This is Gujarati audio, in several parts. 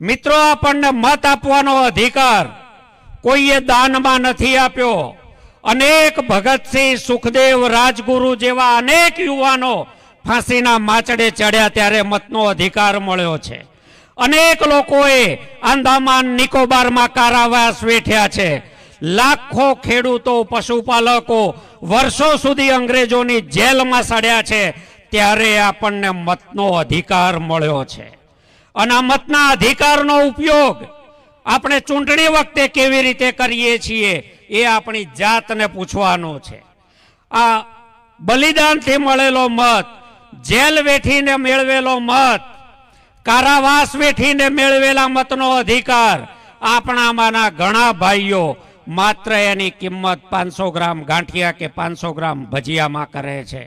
મિત્રો, આપણને મત આપવાનો અધિકાર કોઈએ દાનમાં નથી આપ્યો. અનેક ભગતસિંહ સુખદેવ રાજગુરુ જેવા અનેક યુવાનો ફાંસીના માચડે ચડ્યા ત્યારે મતનો અધિકાર મળ્યો છે. અનેક લોકોએ આંદામાન નિકોબારમાં કારાવાસ વેઠ્યા છે. લાખો ખેડૂતો, પશુપાલકો વર્ષો સુધી અંગ્રેજોની જેલમાં સડ્યા છે. ત્યારે આપણને મતનો અધિકાર મળ્યો છે. અને મતના અધિકારનો ઉપયોગ આપણે ચૂંટણી વખતે કેવી રીતે કરીએ છીએ એ આપણી જાતને પૂછવાનો છે. આ બલિદાનથી મળેલો મત, જેલ વેઠીને મેળવેલો મત, કારાવાસ વેઠીને મેળવેલા મતનો અધિકાર આપણામાંના ઘણા ભાઈઓ માત્ર એની કિંમત પાંચસો ગ્રામ ગાંઠિયા કે પાંચસો ગ્રામ ભજીયામાં કરે છે.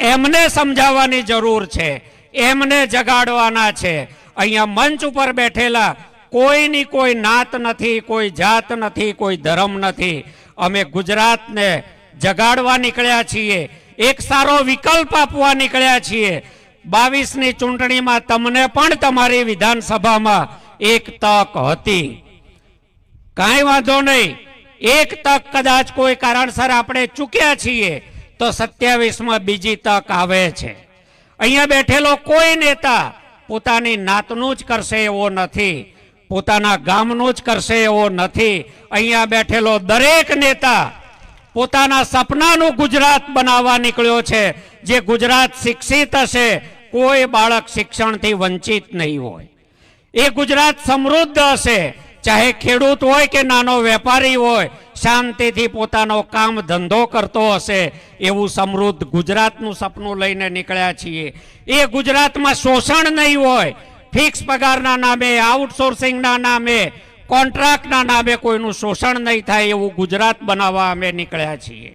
એમને સમજાવવાની જરૂર છે, એમને જગાડવાના છે અહીંયા મંચ ઉપર બેઠેલા કોઈની કોઈ નાત નથી, કોઈ જાત નથી, કોઈ ધર્મ નથી. અમે ગુજરાતને જગાડવા નીકળ્યા છીએ, એક સારો વિકલ્પ આપવા નીકળ્યા છીએ. બાવીસની ચૂંટણીમાં તમને પણ તમારી વિધાનસભામાં એક તક હતી. કાંઈ વાંધો નહીં, એક તક કદાચ કોઈ કારણસર આપણે ચૂક્યા છીએ, તો સત્યાવીસમાં બીજી તક આવે છે. અહીંયા બેઠેલો કોઈ નેતા પોતાની નાતનું જ કરશે એવો નથી. પોતાના ગામનું જ કરશે એવો નથી. અહીંયા બેઠેલો દરેક નેતા પોતાના સપનાનું ગુજરાત બનાવવા નીકળ્યો છે. જે ગુજરાત શિક્ષિત હશે, કોઈ બાળક શિક્ષણથી વંચિત નહીં હોય. એ ગુજરાત સમૃદ્ધ હશે. ચાહે ખેડૂત હોય કે નાનો વેપારી હોય શાંતિથી પોતાનો કામ ધંધો કરતો હશે એવું સમૃદ્ધ ગુજરાતનું સપનું લઈને નીકળ્યા છીએ. એ ગુજરાતમાં શોષણ નહીં હોય. ફિક્સ પગારના નામે, આઉટસોર્સિંગના નામે, કોન્ટ્રાક્ટના નામે કોઈનું શોષણ નહીં થાય એવું ગુજરાત બનાવવા અમે નીકળ્યા છીએ.